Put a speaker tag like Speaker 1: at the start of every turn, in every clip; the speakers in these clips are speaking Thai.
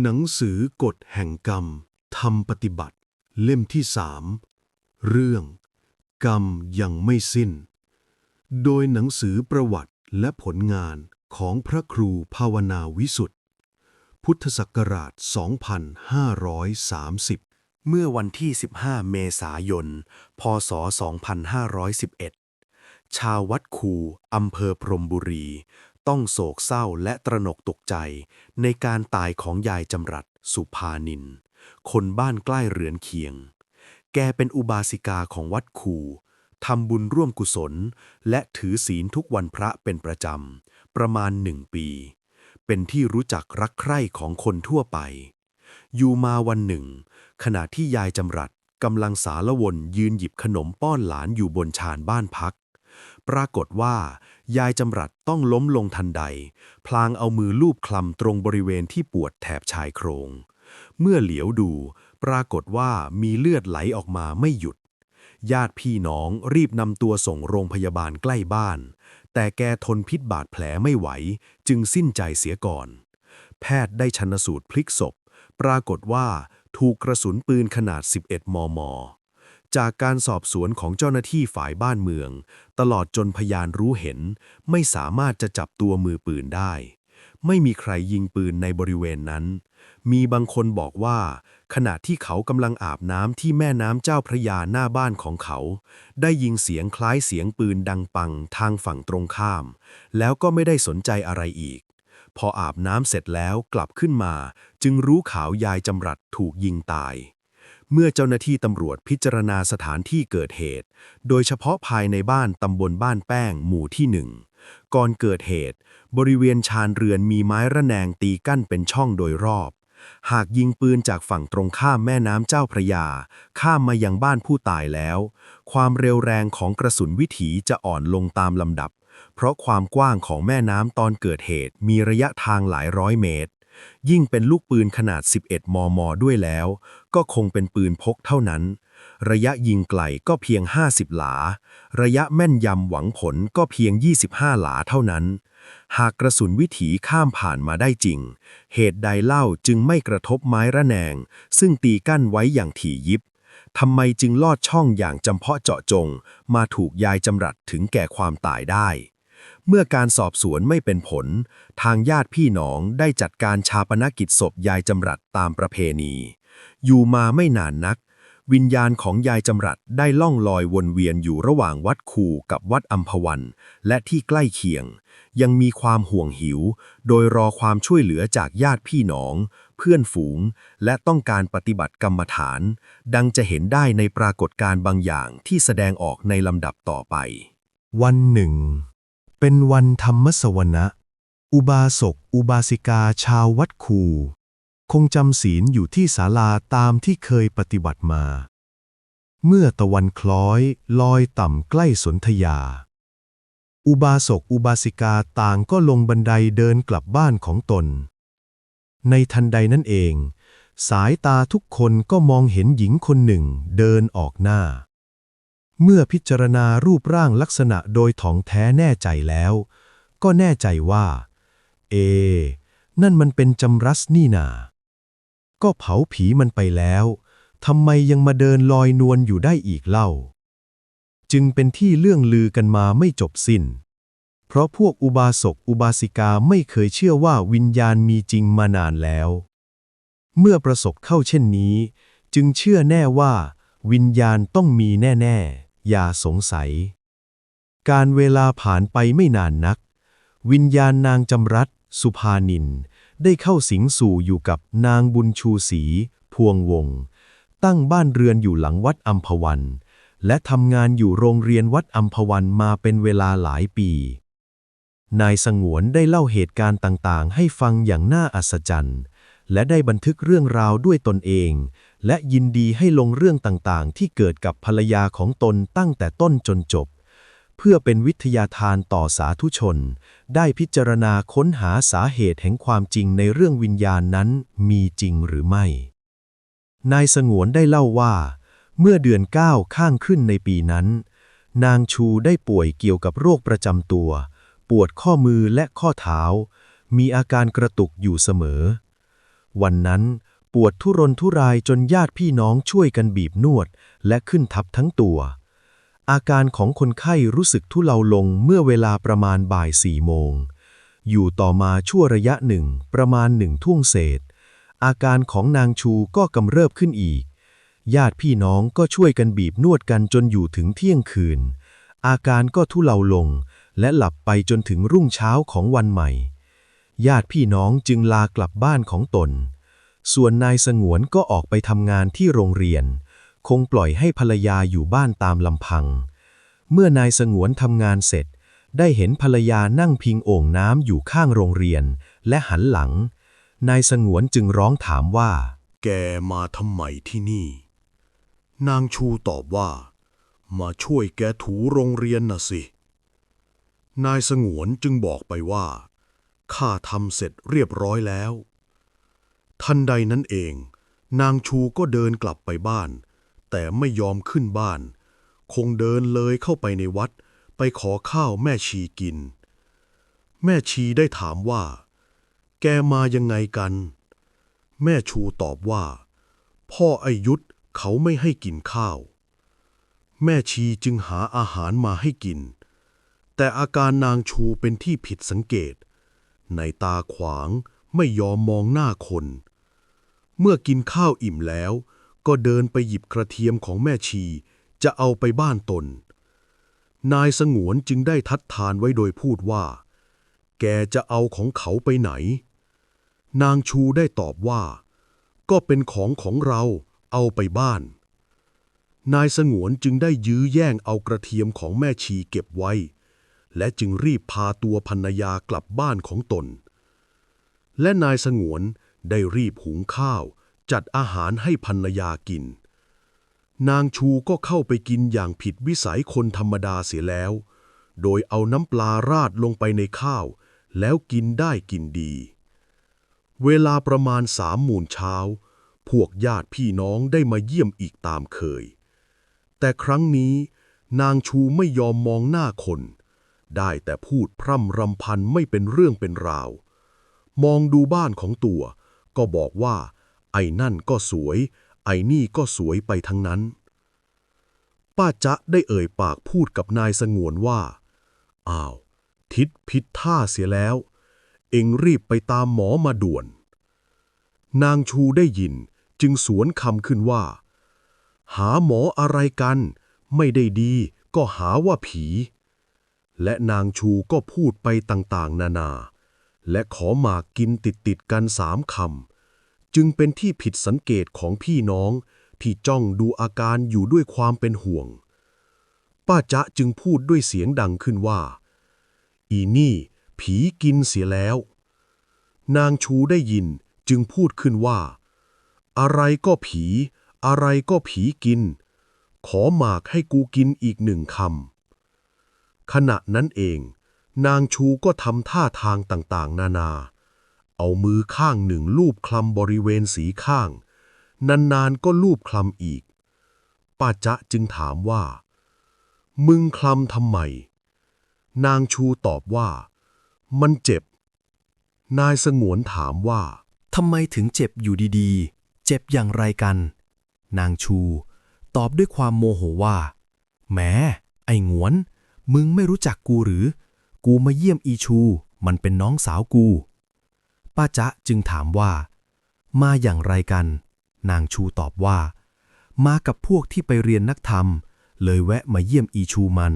Speaker 1: หนังสือกฎแห่งกรรมทำปฏิบัติ เล่มที่สามเรื่อง กรรมยังไม่สิ้น โดยหนังสือประวัติและผลงานของพระครูภาวนาวิสุทธ์พุทธศักราช 2530
Speaker 2: เมื่อวันที่ 15 เมษายน พศ 2511 ชาววัดคูอำเภอพรมบุรี ต้องโศกเศร้าและตระหนกตกใจ ในการตายของยายจำรัดสุภานิน คนบ้านใกล้เรือนเคียง แกเป็นอุบาสิกาของวัดคูทำบุญร่วมกุศล และถือศีลทุกวันพระเป็นประจำ ประมาณหนึ่งปี เป็นที่รู้จักรักใคร่ของคนทั่วไป อยู่มาวันหนึ่ง ขณะที่ยายจำรัดกำลังสารวนยืนหยิบขนมป้อนหลานอยู่บนชานบ้านพัก ปรากฏว่า ยายจำรัดต้องล้มลงทันใด พลางเอามือลูบคลำตรงบริเวณที่ปวดแถบชายโครง เมื่อเหลียวดู ปรากฏว่ามีเลือดไหลออกมาไม่หยุด ญาติพี่น้องรีบนำตัวส่งโรงพยาบาลใกล้บ้าน แต่แกทนพิษบาดแผลไม่ไหว จึงสิ้นใจเสียก่อน แพทย์ได้ชันสูตรพลิกศพ ปรากฏว่าถูกกระสุนปืนขนาด 11 มม จากการสอบสวนของเจ้าหน้าที่ฝ่ายบ้านเมือง ตลอดจนพยานรู้เห็น ไม่สามารถจะจับตัวมือปืนได้ ไม่มีใครยิงปืนในบริเวณนั้น มีบางคนบอกว่า ขณะที่เขากำลังอาบน้ำที่แม่น้ำเจ้าพระยาหน้าบ้านของเขา ได้ยิงเสียงคล้ายเสียงปืนดังปังทางฝั่งตรงข้าม แล้วก็ไม่ได้สนใจอะไรอีก พออาบน้ำเสร็จแล้วกลับขึ้นมา จึงรู้ข่าวยายจำรัดถูกยิงตาย เมื่อเจ้าหน้าที่ตำรวจพิจารณาสถานที่เกิดเหตุ โดยเฉพาะภายในบ้านตำบลบ้านแป้งหมู่ที่หนึ่งก่อนเกิดเหตุ บริเวณชานเรือนมีไม้ระแนงตีกั้นเป็นช่องโดยรอบ หากยิงปืนจากฝั่งตรงข้ามแม่น้ำเจ้าพระยา ข้ามมายังบ้านผู้ตายแล้ว ความเร็วแรงของกระสุนวิถีจะอ่อนลงตามลำดับ เพราะความกว้างของแม่น้ำตอนเกิดเหตุมีระยะทางหลายร้อยเมตร ยิ่งเป็นลูกปืนขนาด 11 มม ด้วยแล้ว ก็คงเป็นปืนพกเท่านั้น ระยะยิงไกลก็เพียง 50 หลา ระยะแม่นยำหวังผลก็เพียง 25 หลาเท่านั้น หากกระสุนวิถีข้ามผ่านมาได้จริง เหตุใดเล่าจึงไม่กระทบไม้ระแนง ซึ่งตีกั้นไว้อย่างถี่ยิบทำไมจึงลอดช่องอย่างจำเพาะเจาะจง มาถูกยายจำรัดถึงแก่ความตายได้ เมื่อการสอบสวนไม่เป็นผล ทางญาติพี่น้องได้จัดการชาปนกิจศพยายจำรัดตามประเพณี อยู่มาไม่นานนัก วิญญาณของยายจำรัดได้ล่องลอยวนเวียนอยู่ระหว่างวัดคูกับวัดอัมพวัน และที่ใกล้เคียง ยังมีความห่วงหิว โดยรอความช่วยเหลือจากญาติพี่น้อง เพื่อนฝูง และต้องการปฏิบัติกรรมฐาน ดังจะเห็นได้ในปรากฏการณ์บางอย่างที่แสดงออกในลำดับต่อไป
Speaker 3: วันหนึ่ง เป็นวันธรรมสวนะ อุบาสก อุบาสิกาชาววัดคู คงจำศีลอยู่ที่ศาลาตามที่เคยปฏิบัติมา เมื่อตะวันคล้อยลอยต่ำใกล้สนธยา อุบาสก อุบาสิกาต่างก็ลงบันไดเดินกลับบ้านของตน ในทันใดนั้นเอง สายตาทุกคนก็มองเห็นหญิงคนหนึ่งเดินออกหน้า เมื่อพิจารณารูปร่างลักษณะโดยถ่องแท้แน่ใจแล้ว ก็แน่ใจว่า เอ นั่นมันเป็นจำรัสนี่นา ก็เผาผีมันไปแล้วทำไมยังมาเดินลอยนวลอยู่ได้อีกเล่า จึงเป็นที่เรื่องลือกันมาไม่จบสิ้น เพราะพวกอุบาสกอุบาสิกาไม่เคยเชื่อว่าวิญญาณมีจริงมานานแล้ว เมื่อประสบเข้าเช่นนี้ จึงเชื่อแน่ว่า วิญญาณต้องมีแน่ ๆ อย่าสงสัย การเวลาผ่านไปไม่นานนัก วิญญาณนางจำรัดสุภานิน ได้เข้าสิงสู่อยู่กับนางบุญชูศรีพวงวงศ์ตั้งบ้านเรือนอยู่หลังวัดอัมพวัน และทำงานอยู่โรงเรียนวัดอัมพวันมาเป็นเวลาหลายปี นายสงวนได้เล่าเหตุการณ์ต่างๆ ให้ฟังอย่างน่าอัศจรรย์ และได้บันทึกเรื่องราวด้วยตนเอง และยินดีให้ลงเรื่องต่างๆ ที่เกิดกับภรรยาของตนตั้งแต่ต้นจนจบ เพื่อเป็นวิทยาทานต่อสาธุชน ได้พิจารณาค้นหาสาเหตุแห่งความจริงในเรื่องวิญญาณนั้นมีจริงหรือไม่ นายสงวนได้เล่าว่า เมื่อเดือนเก้าข้างขึ้นในปีนั้น นางชูได้ป่วยเกี่ยวกับโรคประจำตัว ปวดข้อมือและข้อเท้า มีอาการกระตุกอยู่เสมอ วันนั้น ปวดทุรนทุรายจนญาติพี่น้องช่วยกันบีบนวด และขึ้นทับทั้งตัว อาการของคนไข้รู้สึกทุเลาลงเมื่อเวลาประมาณบ่ายสี่โมง อยู่ต่อมาชั่วระยะหนึ่งประมาณหนึ่งทุ่วงเศษ อาการของนางชูก็กำเริบขึ้นอีก ญาติพี่น้องก็ช่วยกันบีบนวดกันจนอยู่ถึงเที่ยงคืน อาการก็ทุเลาลง และหลับไปจนถึงรุ่งเช้าของวันใหม่ ญาติพี่น้องจึงลากลับบ้านของตน ส่วนนายสงวนก็ออกไปทำงานที่โรงเรียน คงปล่อยให้ภรรยาอยู่บ้านตามลำพัง เมื่อนายสงวนทำงานเสร็จ ได้เห็นภรรยานั่งพิงโอ่งน้ำอยู่ข้างโรงเรียน และหันหลัง นายสงวนจึงร้องถามว่า
Speaker 1: แกมาทำไมที่นี่ นางชูตอบว่า มาช่วยแกถูโรงเรียนน่ะสิ นายสงวนจึงบอกไปว่าข้าทำเสร็จเรียบร้อยแล้ว ทันใดนั้นเอง นางชูก็เดินกลับไปบ้าน แต่ไม่ยอมขึ้นบ้าน คงเดินเลยเข้าไปในวัด ไปขอข้าวแม่ชีกิน แม่ชีได้ถามว่า แกมายังไงกัน แม่ชูตอบว่า พ่อไอยุธเขาไม่ให้กินข้าว แม่ชีจึงหาอาหารมาให้กิน แต่อาการนางชูเป็นที่ผิดสังเกต ในตาขวาง ไม่ยอมมองหน้าคน เมื่อกินข้าวอิ่มแล้ว ก็เดินไปหยิบกระเทียมของแม่ชี จะเอาไปบ้านตน นายสงวนจึงได้ทัดทานไว้โดยพูดว่า แกจะเอาของเขาไปไหน นางชูได้ตอบว่า ก็เป็นของของเราเอาไปบ้าน นายสงวนจึงได้ยื้อแย่งเอากระเทียมของแม่ชีเก็บไว้ และจึงรีบพาตัวภรรยากลับบ้านของตน และนายสงวนได้รีบหุงข้าว จัดอาหารให้ภรรยากิน นางชูก็เข้าไปกินอย่างผิดวิสัยคนธรรมดาเสียแล้ว โดยเอาน้ำปลาราดลงไปในข้าว แล้วกินได้กินดี เวลาประมาณสามโมงเช้า พวกญาติพี่น้องได้มาเยี่ยมอีกตามเคย แต่ครั้งนี้นางชูไม่ยอมมองหน้าคน ได้แต่พูดพร่ำรำพันไม่เป็นเรื่องเป็นราว มองดูบ้านของตัว ก็บอกว่า ไอ้นั่นก็สวย ไอ้นี่ก็สวยไปทั้งนั้น ป้าจ๊ะได้เอ่ยปากพูดกับนายสงวนว่า อ้าว ทิศผิดท่าเสียแล้ว เอ็งรีบไปตามหมอมาด่วน นางชูได้ยินจึงสวนคำขึ้นว่า หาหมออะไรกัน ไม่ได้ดีก็หาว่าผี และนางชูก็พูดไปต่างๆ นานา และขอหมากกินติดๆกันสามคำจึงเป็นที่ผิดสังเกตของพี่น้องที่จ้องดูอาการอยู่ด้วยความเป็นห่วง ป้าจ๊ะจึงพูดด้วยเสียงดังขึ้นว่า อีนี่ ผีกินเสียแล้ว นางชูได้ยินจึงพูดขึ้นว่า อะไรก็ผี อะไรก็ผีกิน ขอหมากให้กูกินอีกหนึ่งคำขณะนั้นเอง นางชูก็ทำท่าทางต่างๆ นานา เอามือข้างหนึ่งลูบคลำบริเวณสีข้าง นานๆก็ลูบคลำอีก ป้าจ๊ะจึงถามว่า มึงคลำทำไม นางชูตอบว่า มันเจ็บ นายสงวนถามว่า
Speaker 3: ทำไมถึงเจ็บอยู่ดีๆ เจ็บอย่างไรกัน นางชู ตอบด้วยความโมโหว่าแหมไอ้งวน มึงไม่รู้จักกูหรือ กูมาเยี่ยมอีชู มันเป็นน้องสาวกู ป้าจ๊ะจึงถามว่า มาอย่างไรกัน นางชูตอบว่า มากับพวกที่ไปเรียนนักธรรม เลยแวะมาเยี่ยมอีชูมัน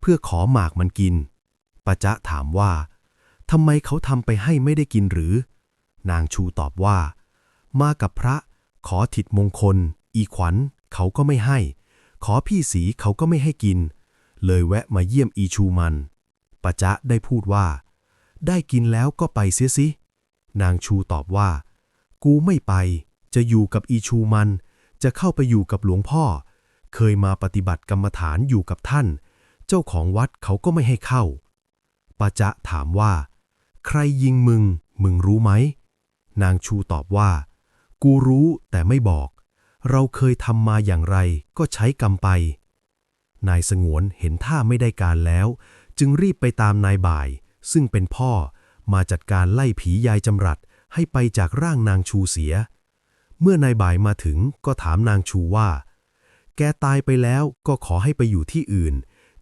Speaker 3: เพื่อขอหมากมันกิน ป้าจ๊ะถามว่าทำไมเขาทำไปให้ไม่ได้กินหรือ นางชูตอบว่า มากับพระ ขอถิดมงคล อีขวัญ เขาก็ไม่ให้ ขอพี่สีเขาก็ไม่ให้กิน เลยแวะมาเยี่ยมอีชูมัน ปะจ๊ะได้พูดว่า ได้กินแล้วก็ไปเสียสิ นางชูตอบว่า กูไม่ไป จะอยู่กับอีชูมัน จะเข้าไปอยู่กับหลวงพ่อ เคยมาปฏิบัติกรรมฐานอยู่กับท่าน เจ้าของวัดเขาก็ไม่ให้เข้าปะจ๊ะถามว่า ใครยิงมึง มึงรู้ไหม นางชูตอบว่า กูรู้แต่ไม่บอก เราเคยทำมาอย่างไรก็ใช้กรรมไป นายสงวนเห็นท่าไม่ได้การแล้ว จึงรีบไปตามนายบ่าย ซึ่งเป็นพ่อมาจัดการไล่ผียายจำรัดให้ไปจากร่างนางชูเสีย เมื่อนายบ่ายมาถึงก็ถามนางชูว่า แกตายไปแล้วก็ขอให้ไปอยู่ที่อื่น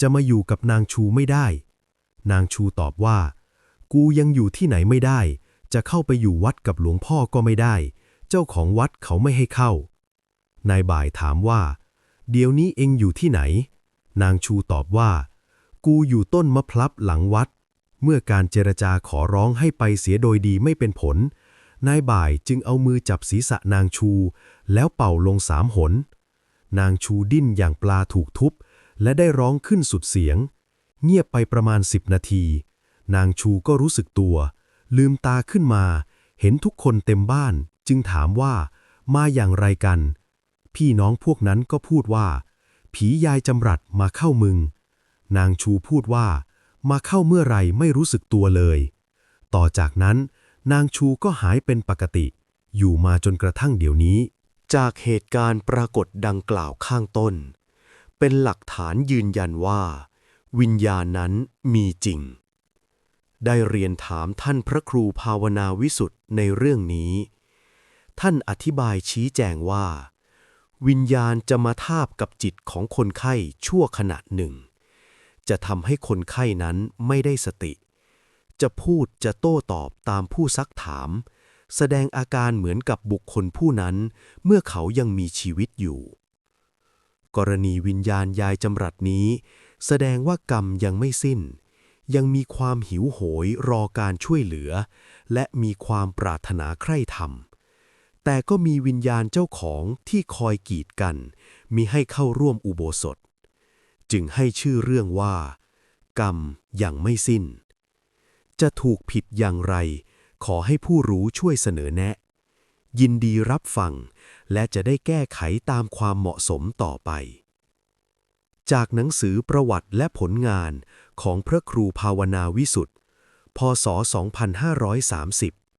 Speaker 3: จะมาอยู่กับนางชูไม่ได้ นางชูตอบว่า กูยังอยู่ที่ไหนไม่ได้ จะเข้าไปอยู่วัดกับหลวงพ่อก็ไม่ได้ เจ้าของวัดเขาไม่ให้เข้า นายบ่ายถามว่า เดี๋ยวนี้เองอยู่ที่ไหน นางชูตอบว่า กูอยู่ต้นมะพร้าวหลังวัด เมื่อการเจรจาขอร้องให้ไปเสียโดยดีไม่เป็นผล นายบ่ายจึงเอามือจับศีรษะนางชู แล้วเป่าลงสามหน นางชูดิ้นอย่างปลาถูกทุบ และได้ร้องขึ้นสุดเสียง เงียบไปประมาณสิบนาที นางชูก็รู้สึกตัว ลืมตาขึ้นมา เห็นทุกคนเต็มบ้าน จึงถามว่า มาอย่างไรกัน พี่น้องพวกนั้นก็พูดว่า ผียายจำรัดมาเข้ามึง นางชูพูดว่า มาเข้าเมื่อไรไม่รู้สึกตัวเลย ต่อจากนั้น นางชูก็หายเป็นปกติ อยู่มาจนกระทั่งเดี๋ยวนี้
Speaker 2: จากเหตุการณ์ปรากฏดังกล่าวข้างต้น เป็นหลักฐานยืนยันว่า วิญญาณนั้นมีจริง ได้เรียนถามท่านพระครูภาวนาวิสุทธ์ในเรื่องนี้ ท่านอธิบายชี้แจงว่าวิญญาณจะมาทาบกับจิตของคนไข้ชั่วขณะหนึ่ง จะทำให้คนไข้นั้นไม่ได้สติ จะพูดจะโต้ตอบตามผู้ซักถาม แสดงอาการเหมือนกับบุคคลผู้นั้น เมื่อเขายังมีชีวิตอยู่ กรณีวิญญาณยายจำรัดนี้ แสดงว่ากรรมยังไม่สิ้น ยังมีความหิวโหยรอการช่วยเหลือ และมีความปรารถนาใคร่ธรรมแต่ก็มีวิญญาณเจ้าของที่คอยกีดกันมิให้เข้าร่วมอุโบสถ จึงให้ชื่อเรื่องว่า กรรมยังไม่สิ้น จะถูกผิดอย่างไร ขอให้ผู้รู้ช่วยเสนอแนะ ยินดีรับฟัง และจะได้แก้ไขตามความเหมาะสมต่อไป จากหนังสือประวัติและผลงานของพระครูภาวนาวิสุทธ์พศ 2530